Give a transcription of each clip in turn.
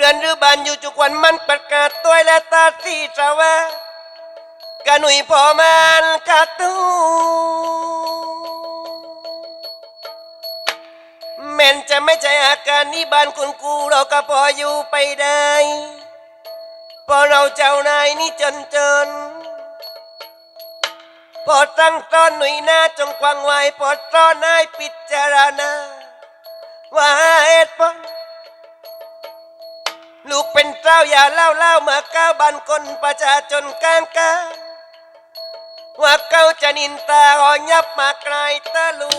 เรือนหรือบ้านอยู่จุกวันมันประกาศตัวและตาสีสวากะหนุยพอมันกะตูแม่นจะไม่ใจอาการนี้บ้านคุณกูเราก็พออยู่ไปได้พอเราเจ้านายนี่จนจนพอตั้งต้นหนุ่ยหน้าจงกวางไว้พอต้อนนายพิจารณาว่าเหตุผล ลูกเป็นเจ้าอย่าเล่าเล่ามาก้าวบันคนประชาชนกลางกาว่าเก้าจะนินตาหอยับมาไกลตะลู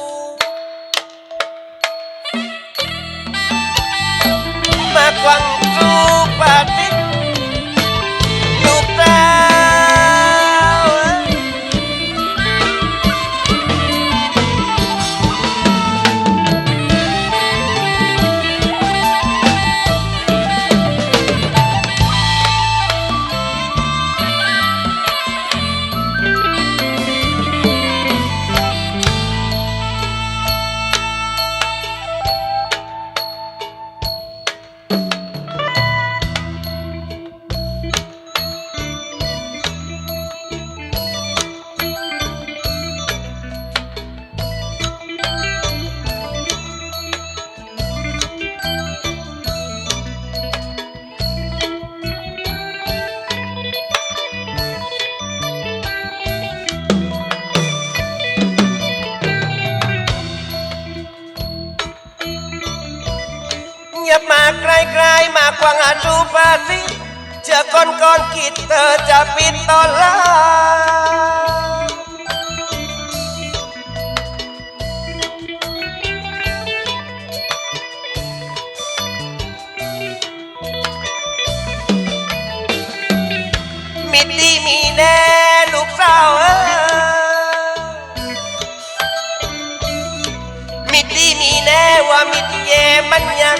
มากวังจูปา อย่ามาใกลๆมากวางอาจูปาสิเจอก่อนก่อนๆคิดเธอจะปิดตอนลามิดดีมีแน่ลูกสาวเอ้ยมิดดีมีแน่ว่ามิดเย่มันยัง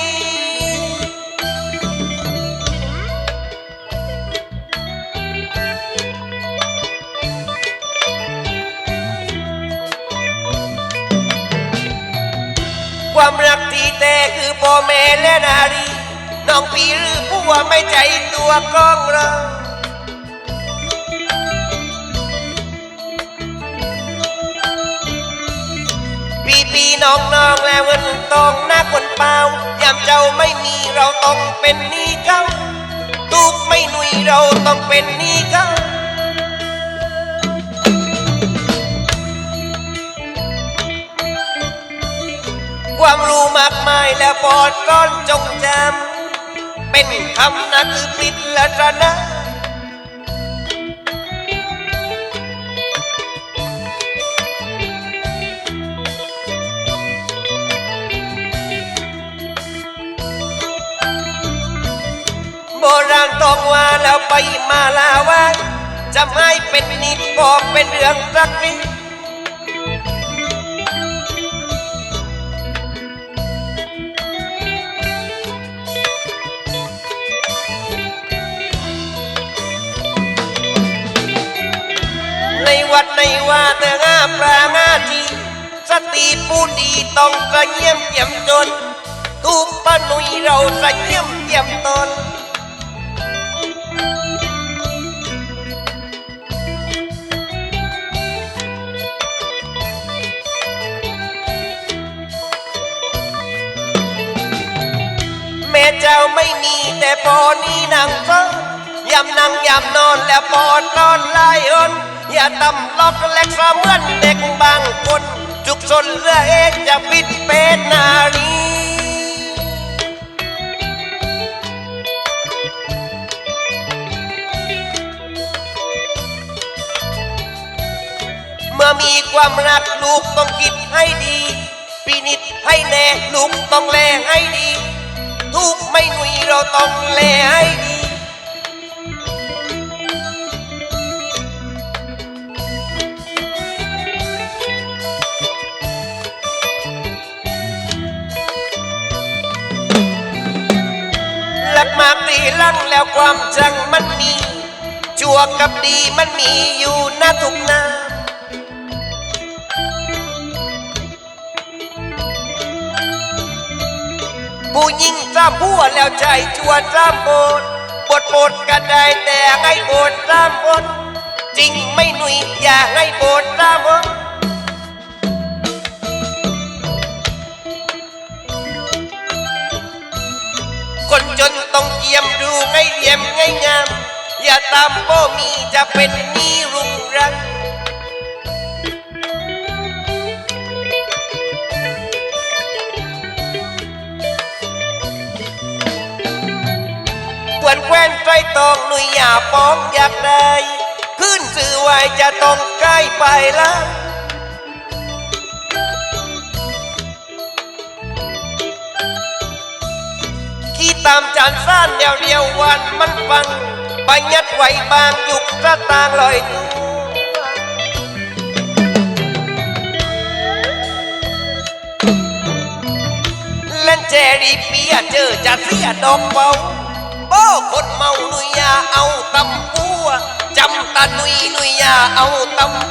แม่และนารีน้องพี่หรือผู้ว่าไม่ใจตัวกองเราพี่พี่น้องน้องและเงินตองหน้าคนเปล่ายามเจ้าไม่มีเราต้องเป็นหนี้เขาทุกไม่หนุยเราต้องเป็นหนี้เขาามากมายแล้วปอดร้อนจงจำเป็นคำนั้นคือปิดละจนะโบราณต้องว่าแล้วไปมาลาว่าจะไม่เป็นนิดบอกเป็นเรื่องสักนิ วัดในว่าเธองาปรางาทีสติผู้ดีต้องกระเยี่ยมเยี่ยมจนทุกปนุยเราสะเยี่ยมเยี่ยมตนแม่เจ้าไม่มีแต่พอนี้นางเฝ้ายำนั่งยำนอนแล้วพอนอนไล่อน อย่าตำล็อกเล็กเหมือนเด็กบางคน จุกซนเรือเอจะปิดเป็นนารีเมื่อมีความรักลูกต้องคิดให้ดีพินิจให้แน่ลูกต้องแลให้ดี ทุกไม่หนุยเราต้องแลให้ดี รีลังแล้วความจังมันมี ชั่วกับดีมันมีอยู่หน้าทุกนาผู้หญิงจ้ามผัวแล้วใจชั่วจ้ามโบดบทโบดก็ได้แต่ให้โบดจ้ามคนจริงไม่หนุยอย่าให้โบดจ้ามคนคน เยี่ยมให้งาม อย่าตามพ่อมีจะเป็นหนี้รุงรังควนแควนไตรตองหนุยอย่าป้องอยากได้ ขึ้นสื่อไว้จะต้องใกล้ไปแล้วามจานซ่านเดียวเดียววันมันฟังบัญญัติไว้บางยุกกระตางลอยตัวเล่นเจรีเปียเจอจะเสียดอกเบาโอ้คนเมาหนุยยาเอาตำปัวจำตาหนุยหนุยยาเอาตำ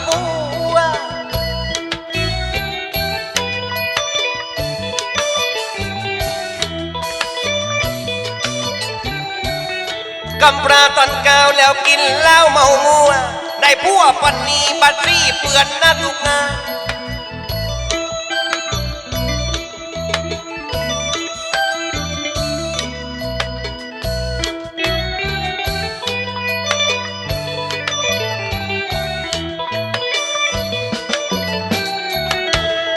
กำปราตอนกาวแล้วกินเหล้าเมามัว ได้พัวปันนีบัตรีเปื่อนหน้าทุกงา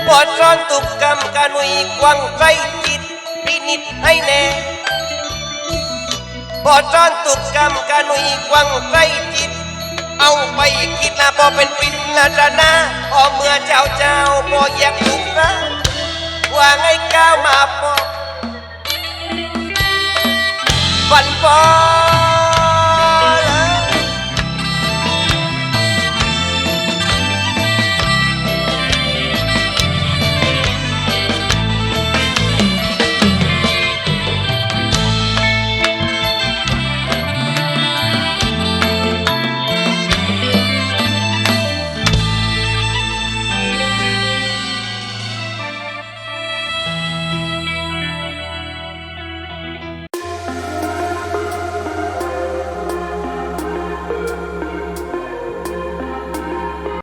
ปอดร้อนตุกกำกะหนุยกวังใจจิตพินิจให้แน่ พอจอนตุกกรรมกานุยกวังใจจิต เอาไปคิดละพอเป็นปินละจะน